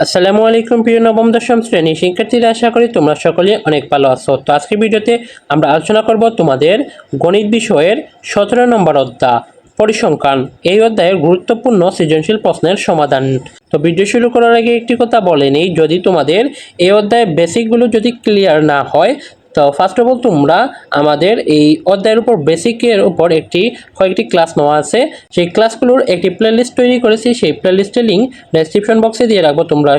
আসসালামু আলাইকুম প্রিয় নবম, দশম শ্রেণি শিক্ষার্থীরা, আশা করি তোমরা সকলে অনেক ভালো আছো। তো আজকের ভিডিওতে আমরা আলোচনা করব তোমাদের গণিত বিষয়ের সতেরো নম্বর অধ্যায়, পরিসংখ্যান। এই অধ্যায়ের গুরুত্বপূর্ণ সৃজনশীল প্রশ্নের সমাধান। তো ভিডিও শুরু করার আগে একটি কথা বলে নিই, যদি তোমাদের এই অধ্যায়ের বেসিকগুলো যদি ক্লিয়ার না হয় তো ফার্স্ট অফ অল তোমরা আমাদের এই অধ্যায়ের উপর বেসিকের উপর একটি, কয়েকটি ক্লাস নেওয়া আছে। সেই ক্লাসগুলোর একটি প্লেলিস্ট তৈরি করেছি। সেই প্লেলিস্টের লিঙ্ক ডেসক্রিপশন বক্সে দিয়ে রাখব তোমরা।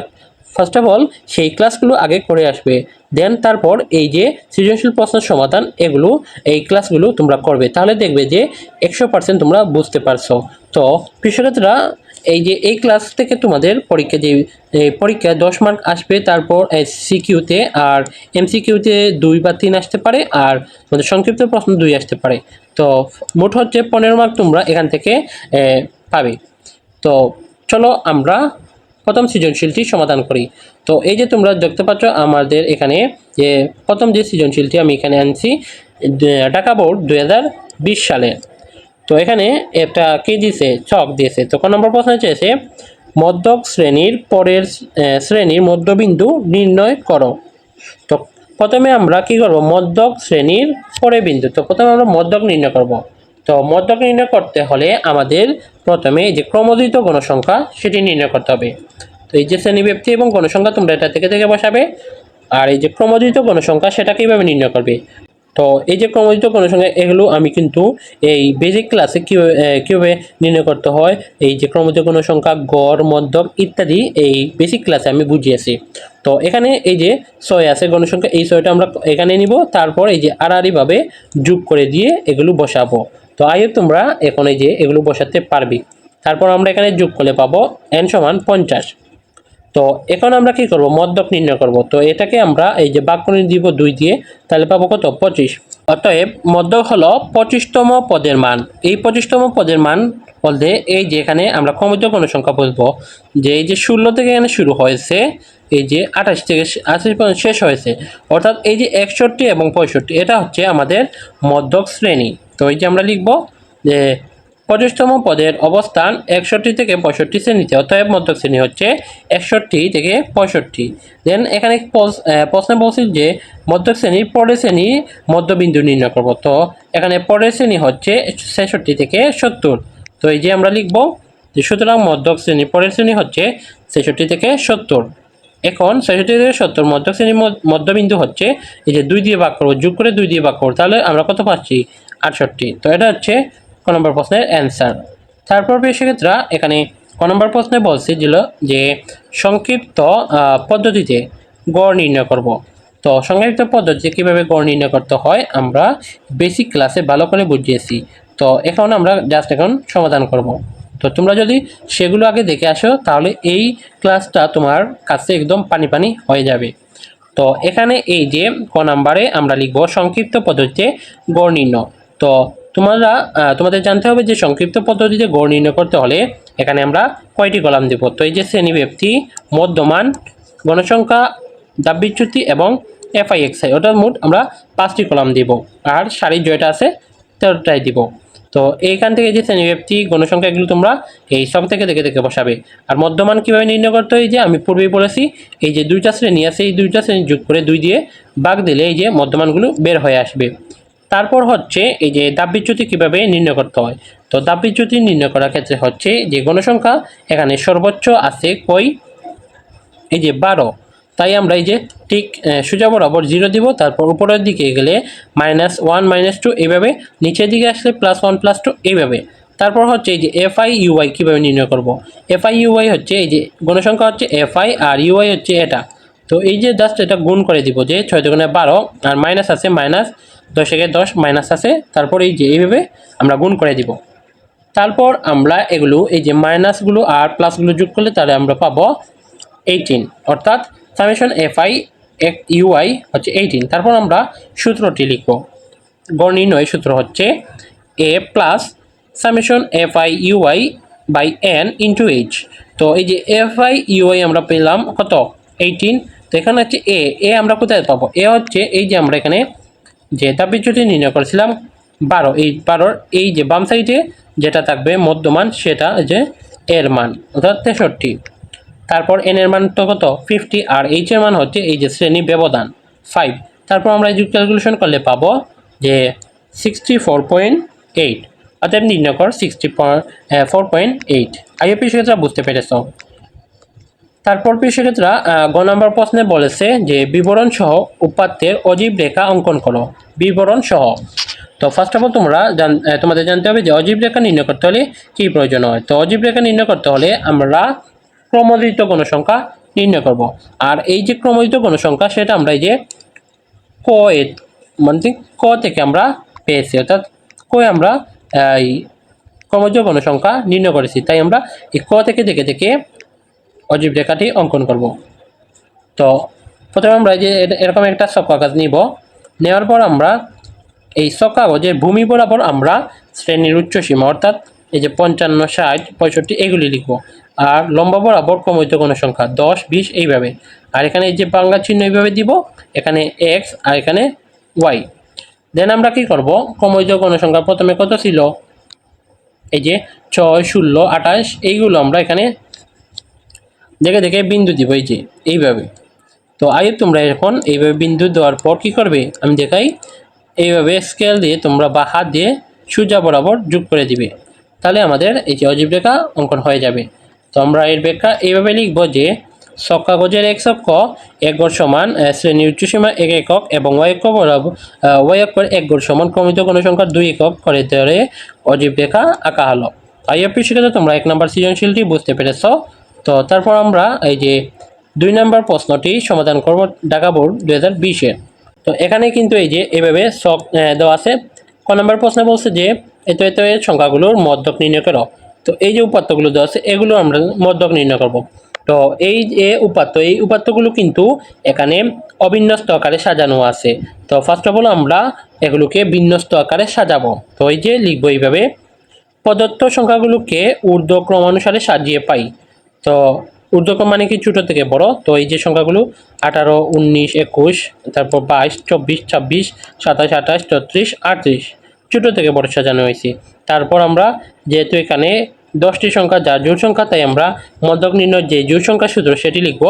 ফার্স্ট অফ অল সেই ক্লাসগুলো আগে করে আসবে। দেন তারপর এই যে সৃজনশীল প্রশ্নের সমাধান, এগুলো, এই ক্লাসগুলো তোমরা করবে। তাহলে দেখবে যে একশো তোমরা বুঝতে পারছ। তো কৃষকরা এই যে এই ক্লাস থেকে তোমাদের পরীক্ষা যে এই পরীক্ষায় দশ মার্ক আসবে, তারপর এস সিকিউতে আর এমসিকিউতে দুই বা তিন আসতে পারে আর তোমাদের সংক্ষিপ্ত প্রশ্ন দুই আসতে পারে। তো মোট হচ্ছে পনেরো মার্ক তোমরা এখান থেকে পাবে। তো চলো আমরা প্রথম সৃজনশীলটি সমাধান করি। তো এই যে তোমরা দেখতে পাচ্ছ আমাদের এখানে যে প্রথম যে সৃজনশীলটি আমি এখানে আনছি ঢাকা বোর্ড দু হাজার বিশ সালে। তো এখানে একটা কি দিয়েছে? চক দিয়েছে। তো ক নম্বর প্রশ্ন চেয়েছে, মধ্যক শ্রেণির পরের শ্রেণির মধ্যবিন্দু নির্ণয় করো। তো প্রথমে আমরা কি করব? মধ্যক শ্রেণির পরে বিন্দু। তো প্রথমে আমরা মধ্যক নির্ণয় করব। তো মধ্যক নির্ণয় করতে হলে আমাদের প্রথমে যে ক্রমোদিত গণসংখ্যা সেটি নির্ণয় করতে হবে। তো এই যে শ্রেণীব্যক্তি এবং গণসংখ্যা তোমরা এটা থেকে থেকে বসাবে। আর এই যে ক্রমোদিত গণসংখ্যা সেটা কীভাবে নির্ণয় করবে? তো এই যে ক্রমোদিত গণসংখ্যা এগুলো আমি কিন্তু এই বেসিক ক্লাসে কীভাবে নির্ণয় করতে হয়, এই যে ক্রমোদিত সংখ্যা, গড় মধ্যক ইত্যাদি এই বেসিক ক্লাসে আমি বুঝিয়েছি। তো এখানে এই যে ছয় আছে গণসংখ্যা, এই ছয়টা আমরা এখানে নিব, তারপর এই যে আড়াআড়িভাবে যোগ করে দিয়ে এগুলো বসাবো। তো আয়ু তোমরা এখন এই যে এগুলো বসাতে পারবি। তারপর আমরা এখানে যোগ করলে পাবো এন সমান পঞ্চাশ। তো এখন আমরা কি করব? মধ্যক নির্ণয় করব। তো এটাকে আমরা এই যে বাক্যনি দিব দুই দিয়ে, তাহলে পাবো কত? পঁচিশ। অতএব মধ্যক হলো পঁচিশতম পদের মান। এই পঁচিশতম পদের মান বলতে এই যে এখানে আমরা ক্রমিত কোনো সংখ্যা বলব, যে এই যে ষোলো থেকে এখানে শুরু হয়েছে, এই যে আঠাশ থেকে আঠাশ পর্যন্ত শেষ হয়েছে। অর্থাৎ এই যে একষট্টি এবং পঁয়ষট্টি, এটা হচ্ছে আমাদের মধ্যক শ্রেণি। তো এই যে আমরা লিখব যে পঁচিশতম পদের অবস্থান একষট্টি থেকে পঁয়ষট্টি শ্রেণীতে, অতএব মধ্যক শ্রেণি হচ্ছে একষট্টি থেকে পঁয়ষট্টি। দেন এখানে প্রশ্নে বলছি যে মধ্যক শ্রেণির পরের শ্রেণি মধ্যবিন্দু নির্ণয় করব। তো এখানে পরের শ্রেণি হচ্ছে ছেষট্টি থেকে সত্তর। তো এই যে আমরা লিখব যে সুতরাং মধ্যক শ্রেণি পরের শ্রেণি হচ্ছে ছেষট্টি থেকে সত্তর। এখন ছেষট্টি থেকে সত্তর মধ্যক শ্রেণির মধ্যবিন্দু হচ্ছে এই যে দুই দিয়ে ভাগ করব যোগ করে দুই দিয়ে করব তাহলে আমরা কত পাচ্ছি? আটষট্টি। তো এটা হচ্ছে ক নম্বর প্রশ্নের অ্যান্সার। তারপর সেক্ষেত্রে এখানে ক নম্বর প্রশ্নে বলছে ছিল যে সংক্ষিপ্ত পদ্ধতিতে গড় নির্ণয় করব। তো সংক্ষিপ্ত পদ্ধতিতে কীভাবে গড় নির্ণয় করতে হয় আমরা বেসিক ক্লাসে ভালো করে বুঝিয়েছি। তো এখন আমরা জাস্ট এখন সমাধান করব। তো তোমরা যদি সেগুলো আগে দেখে আসো তাহলে এই ক্লাসটা তোমার কাছে একদম পানি পানি হয়ে যাবে। তো এখানে এই যে ক নাম্বারে আমরা লিখব সংক্ষিপ্ত পদ্ধতিতে গড় নির্ণয়। তো তোমরা তোমাদের জানতে হবে যে সংক্ষিপ্ত পদ্ধতিতে গড় নির্ণয় করতে হলে এখানে আমরা কয়টি কলাম দেব। তো এই যে শ্রেণি ব্যক্তি, মধ্যমান, গণসংখ্যা, দাববিচ্যুতি এবং এফআই এক্সআই অর্থাৎ মোট আমরা পাঁচটি কলাম দিব। আর সারি জয়টা আছে তেরোটাই দিব। তো এইখান থেকে যে শ্রেণি ব্যক্তি, গণসংখ্যা এগুলো তোমরা এই সব থেকে দেখে দেখে বসাবে। আর মধ্যমান কীভাবে নির্ণয় করতে হয়? যে আমি পূর্বেই বলেছি, এই যে দুইটা শ্রেণি আছে, এই দুইটা শ্রেণি যোগ করে দুই দিয়ে বাঘ দিলে এই যে মধ্যমানগুলো বের হয়ে আসবে। তারপর হচ্ছে এই যে দাববিচ্যুতি কীভাবে নির্ণয় করতে হয়? তো দাববিচ্যুতি নির্ণয় করার ক্ষেত্রে হচ্ছে যে গণসংখ্যা এখানে সর্বোচ্চ আছে কই? এই যে বারো। তাই আমরা এই যে ঠিক সোজা বরাবর জিরো দিব, তারপর উপরের দিকে গেলে মাইনাস ওয়ান মাইনাস টু এইভাবে নিচের দিকে আসলে প্লাস ওয়ান প্লাস টু এইভাবে তারপর হচ্ছে এই যে এফ আই ইউআই কীভাবে নির্ণয় করব? এফ আই ইউআই হচ্ছে এই যে গণসংখ্যা হচ্ছে এফ আই আর ইউআই হচ্ছে এটা। তো এই যে জাস্ট এটা গুণ করে দিব যে ছয় দুগুণে বারো, আর মাইনাস আছে মাইনাস দশ একে দশ মাইনাস আছে, তারপর এই যে এইভাবে আমরা গুণ করে দিব। তারপর আমরা এগুলো, এই যে মাইনাসগুলো আর প্লাসগুলো যোগ করলে তাহলে আমরা পাবো এইটিন অর্থাৎ সামেশন এফ আই এক ইউআই হচ্ছে এইটিন তারপর আমরা সূত্রটি লিখব। গড় সূত্র হচ্ছে A plus summation F I U I by N into H তো এই যে এফ আই ইউআই আমরা পেলাম কত? এইটিন তো এখানে হচ্ছে এ এ আমরা কোথায় পাবো? এ হচ্ছে এই যে আমরা এখানে যে তাপবিচ্যুতি নির্ণয় করেছিলাম, বারো, এই বারোর এই যে বাম সাইডে যেটা থাকবে মধ্যমান, সেটা যে এর মান, অর্থাৎ তেষট্টি। তারপর এন এর মান তো কত? ফিফটি, আর এইচ এর মান হচ্ছে এই যে শ্রেণি ব্যবধান, ফাইভ। তারপর আমরা এই ক্যালকুলেশন করলে পাবো যে সিক্সটি ফোর পয়েন্ট এইট অতএব নির্ণয় কর sixty four point eight IAP সেক্ষেত্রে বুঝতে পেরেছ? তারপর সেক্ষেত্রে গ নম্বর প্রশ্নে বলেছে যে বিবরণ সহ উপাত্তের অজীব রেখা অঙ্কন করো। বিবরণ সহ। তো ফার্স্ট অফ অল তোমরা জান তোমাদের জানতে হবে যে অজীব রেখা নির্ণয় করতে হলে কী প্রয়োজন হয়? তো অজীব রেখা নির্ণয় করতে হলে আমরা ক্রমদিত গণসংখ্যা নির্ণয় করব। আর এই যে ক্রমদিত গণসংখ্যা সেটা আমরা এই যে ক এ মানে কি ক থেকে আমরা পেয়েছি, অর্থাৎ কয়ে আমরা এই ক্রমজ গণসংখ্যা নির্ণয় করেছি। তাই আমরা এই ক থেকে দেখে দেখে অজীব রেখাটি অঙ্কন করব। তো প্রথমে আমরা যে এর- এরকম একটা সব কাগজ নিব। নেওয়ার পর আমরা এই সব কাগজের ভূমি বরাবর আমরা শ্রেণির উচ্চ সীমা, অর্থাৎ এই যে পঞ্চান্ন, ষাট, পঁয়ষট্টি, এগুলি লিখব। আর লম্বা বরাবর ক্রমিত কোনো সংখ্যা দশ, বিশ এইভাবে। আর এখানে এই যে বাংলা চিহ্ন এইভাবে দিব, এখানে এক্স আর এখানে ওয়াই দেন আমরা কি করব? ক্রমিত কোনো সংখ্যা প্রথমে কত ছিল? এই যে ছয়, ষোলো, আঠাশ, এইগুলো আমরা এখানে দেখে দেখে বিন্দু দিব এই যে এইভাবে। তো আগে তোমরা এখন এইভাবে বিন্দু দেওয়ার পর কি করবে? আমি দেখাই। এইভাবে স্কেল দিয়ে তোমরা বা হাত দিয়ে সোজা বরাবর যোগ করে দিবে। তাহলে আমাদের এই যে অজীব রেখা অঙ্কন হয়ে যাবে। তো আমরা এর ব্যাখ্যা এইভাবে লিখব যে সব কাগজের এক অক্ষ এক গড় সমান শ্রেণির উচ্চসীমা এক একক এবং ওয়াই অক্ষ বরাবর আহ, ওয়াই অক্ষর এক গড় সমান ক্রমিত কোনো সংখ্যা দুই একক করে ধরে অজীব রেখা আঁকা হলো। আইএফপি শিখে তোমরা এক নম্বর সৃজনশীলটি বুঝতে পেরেছ। তো তারপর আমরা এই যে দুই নম্বর প্রশ্নটি সমাধান করব ঢাকা বোর্ড দু হাজার বিশের তো এখানে কিন্তু এই যে এভাবে শখ দেওয়া আছে। ক নম্বর প্রশ্নে বলছে যে এত এত সংখ্যাগুলোর মধ্যক নির্ণয় করো। তো এই যে উপাত্তগুলো দেওয়া আছে, এগুলো আমরা মধ্যক নির্ণয় করব। তো এই যে উপাত্ত, এই উপাত্তগুলো কিন্তু এখানে অবিন্যস্ত আকারে সাজানো আছে। তো ফার্স্ট অফ অল আমরা এগুলোকে বিন্যস্ত আকারে সাজাবো। তো এই যে লিখব এইভাবে, প্রদত্ত সংখ্যাগুলোকে ঊর্ধ্ব ক্রমানুসারে সাজিয়ে পাই। তো ঊর্ধ্বক্রম মানে কি ছোটো থেকে বড়? তো এই যে সংখ্যাগুলো, আঠারো, উনিশ, একুশ, তারপর বাইশ, চব্বিশ, ছাব্বিশ, সাতাশ, আঠাশ চৌত্রিশ আটত্রিশ। ছোটো থেকে বড় সাজানো হয়েছে। তারপর আমরা যেহেতু এখানে দশটি সংখ্যা, যা জোড় সংখ্যা, তাই আমরা মধ্যক নির্ণয় যে জোড় সংখ্যা সূত্র, সেটি লিখব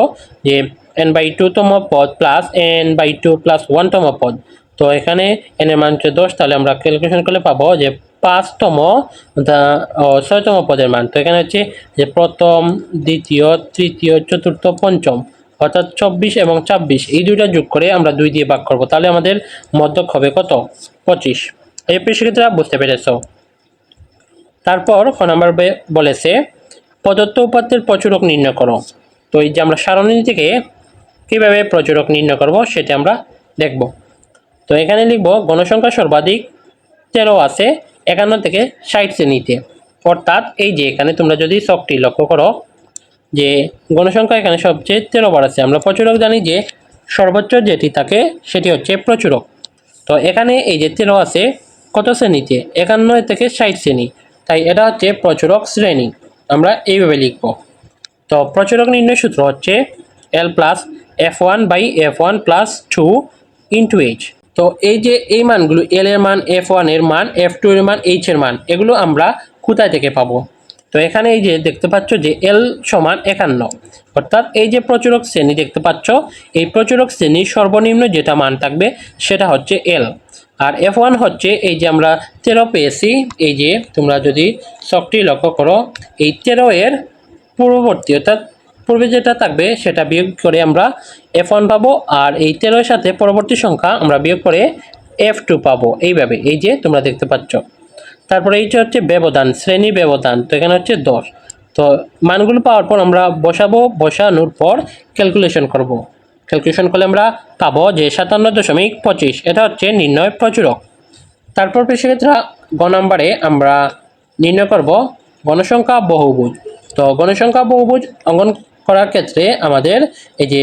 যে এন বাই টু তম পদ plus N by two plus one তম পদ। তো এখানে এন এর মান হচ্ছে দশ, তাহলে আমরা ক্যালকুলেশন করলে পাবো যে পাঁচতম ছয়তম পদের মান। তো এখানে হচ্ছে যে প্রথম, দ্বিতীয়, তৃতীয়, চতুর্থ, পঞ্চম, অর্থাৎ চব্বিশ এবং ছাব্বিশ। এই দুইটা যোগ করে আমরা দুই দিয়ে ভাগ করব। তাহলে আমাদের মধ্যক হবে কত? পঁচিশ। এই সেক্ষেত্রে বুঝতে পেরেছ? তারপর নাম্বার বলেছে, প্রদত্ত উপাত্তের প্রচুরক নির্ণয় করো। তো এই যে আমরা সারণী থেকে কীভাবে প্রচুরক নির্ণয় করব সেটা আমরা দেখব। তো এখানে লিখব গণসংখ্যা সর্বাধিক তেরো আছে একান্ন থেকে ষাট শ্রেণীতে। অর্থাৎ এই যে এখানে তোমরা যদি শখটি লক্ষ্য করো, যে গণসংখ্যা এখানে সবচেয়ে তেরো বার আছে। আমরা প্রচুরক জানি যে সর্বোচ্চ যেটি থাকে সেটি হচ্ছে প্রচুরক। তো এখানে এই যে তেরো আছে, কত শ্রেণীতে? একান্ন থেকে ষাট শ্রেণি। তাই এটা হচ্ছে প্রচুরক শ্রেণি। আমরা এইভাবে লিখব। তো প্রচুরক নির্ণয় সূত্র হচ্ছে L plus F one by F one plus two into H তো এই যে এই মানগুলো এল এর মান এফ ওয়ানের মান এফ টু এর মান এইচ এর মান, এগুলো আমরা কোথায় থেকে পাবো? তো এখানে এই যে দেখতে পাচ্ছ যে এল সমান একান্ন। অর্থাৎ এই যে প্রচুরক শ্রেণি দেখতে পাচ্ছ, এই প্রচুরক শ্রেণির সর্বনিম্ন যেটা মান থাকবে সেটা হচ্ছে এল আর এফ ওয়ান হচ্ছে এই যে আমরা তেরো পেয়েছি, এই যে তোমরা যদি শখটি লক্ষ্য করো, এই তেরো এর পূর্ববর্তী অর্থাৎ পূর্বে যেটা থাকবে সেটা বিয়োগ করে আমরা এফ ওয়ান পাবো আর এই তেরোর সাথে পরবর্তী সংখ্যা আমরা বিয়োগ করে এফ টু পাবো। এইভাবে, এই যে তোমরা দেখতে পাচ্ছ। তারপরে এইটা হচ্ছে ব্যবধান, শ্রেণি ব্যবধান, তো এখানে হচ্ছে দশ। তো মানগুলো পাওয়ার পর আমরা বসাবো, বসানোর পর ক্যালকুলেশন করব। ক্যালকুলেশন করলে আমরা পাবো যে সাতান্ন দশমিক পঁচিশ, এটা হচ্ছে নির্ণয় প্রচুরক। তারপর সেক্ষেত্রে গ নম্বরে আমরা নির্ণয় করব গণসংখ্যা বহুভুজ। তো গণসংখ্যা বহুভুজ অঙ্কন করার ক্ষেত্রে আমাদের এই যে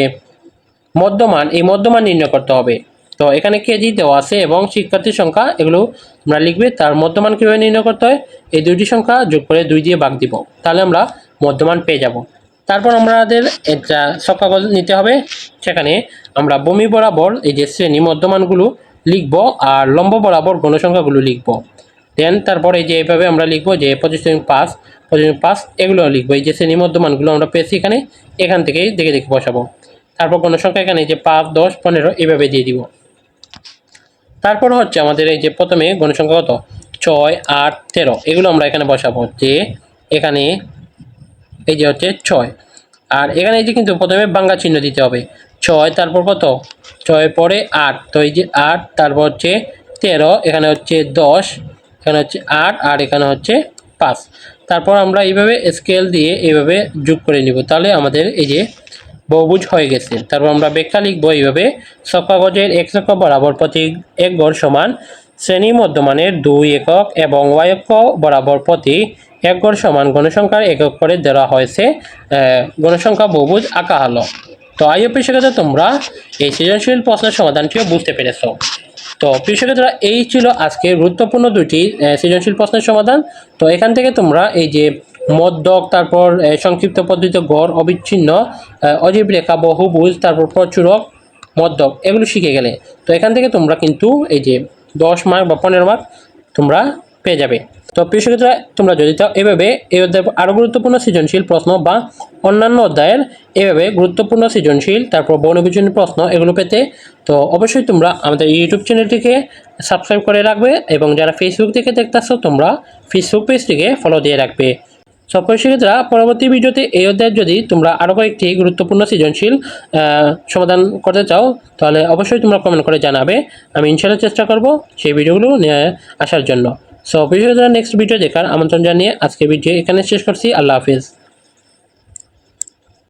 মধ্যমান, এই মধ্যমান নির্ণয় করতে হবে। তো এখানে কেজি দেওয়া আছে এবং শিক্ষার্থীর সংখ্যা, এগুলো আমরা লিখবে, তার মধ্যমান কীভাবে নির্ণয় করতে হয়? এই দুইটি সংখ্যা যোগ করে দুই দিয়ে ভাগ দিব। তাহলে আমরা মধ্যমান পেয়ে যাব। তারপর আমাদের একটা সংখ্যাগত নিতে হবে। সেখানে আমরা বমি বরাবর এই যে শ্রেণি মধ্যমানগুলো লিখব আর লম্ব বরাবর গণসংখ্যাগুলো লিখব। দেন তারপরে এই যে এইভাবে আমরা লিখব যে পঁচিশ পাঁচ প্রতিবিম্ব পাঁচ এগুলো লিখব। এই যে শ্রেণি মধ্যমানগুলো আমরা পেয়েছি এখানে, এখান থেকেই দেখে দেখে বসাবো। তারপর গণসংখ্যা এখানে যে পাঁচ, দশ, পনেরো, এইভাবে দিয়ে দিব। তারপর হচ্ছে আমাদের এই যে প্রথমে গণসংখ্যা কত? ছয়, আট, তেরো, এগুলো আমরা এখানে বসাবো যে এখানে এই যে হচ্ছে ছয়। আর এখানে এই যে কিন্তু প্রথমে বাংলা চিহ্ন দিতে হবে। ছয়, তারপর কত? ছয় পরে আট। তো এই যে আট, তারপর হচ্ছে তেরো, এখানে হচ্ছে দশ, এখানে হচ্ছে আট, আর এখানে হচ্ছে পাঁচ। তারপর আমরা এইভাবে স্কেল দিয়ে এইভাবে যোগ করে নিব। তাহলে আমাদের এই যে বহুভুজ হয়ে গেছে। তারপর আমরা ব্যাখ্যা লিখব এইভাবে সব কাগজের এক একক বরাবর প্রতি এক গড় সমান শ্রেণি মধ্যমানের দুই একক এবং ওয়াই বরাবর প্রতি এক গড় সমান গণসংখ্যার একক করে দেওয়া হয়েছে গণসংখ্যা বহুভুজ আঁকা হলো। তো আইও পেশাগত তোমরা এই সৃজনশীল প্রশ্নের সমাধানটিও বুঝতে পেরেছ। তো প্রিয় শিক্ষার্থীরা, এই ছিল আজকে গুরুত্বপূর্ণ দুটি সৃজনশীল প্রশ্নের সমাধান। তো এখান থেকে তোমরা এই যে মদ্যক, তারপর সংক্ষিপ্ত পদ্ধতিতে গড়, অবিচ্ছিন্ন অজীব রেখা, বহুভুজ, তারপর প্রচুরক, মদ্যক, এগুলো শিখে গেলে। তো এখান থেকে তোমরা কিন্তু এই যে দশ মার্ক বা পনেরো মার্ক তোমরা পেয়ে যাবে। তো প্রিয় শিক্ষার্থীরা, তোমরা যদি চাও এভাবে এই অধ্যায় আরও গুরুত্বপূর্ণ সৃজনশীল প্রশ্ন বা অন্যান্য অধ্যায়ের এভাবে গুরুত্বপূর্ণ সৃজনশীল, তারপর বর্ণবিজনীয় প্রশ্ন এগুলো পেতে, তো অবশ্যই তোমরা আমাদের ইউটিউব চ্যানেলটিকে সাবস্ক্রাইব করে রাখবে এবং যারা ফেসবুক থেকে দেখতেছো, তোমরা ফেসবুক পেজটিকে ফলো দিয়ে রাখবে। সব শিক্ষার্থীরা, পরবর্তী ভিডিওতে এই অধ্যায়ের যদি তোমরা আরও কয়েকটি গুরুত্বপূর্ণ সৃজনশীল সমাধান করতে চাও, তাহলে অবশ্যই তোমরা কমেন্ট করে জানাবে। আমি ইনশাল্লাহ চেষ্টা করব সেই ভিডিওগুলো নিয়ে আসার জন্য। সো শিক্ষার্থীরা নেক্সট ভিডিও দেখার আমন্ত্রণ জানিয়ে আজকে ভিডিও এখানে শেষ করছি। আল্লাহ হাফিজ।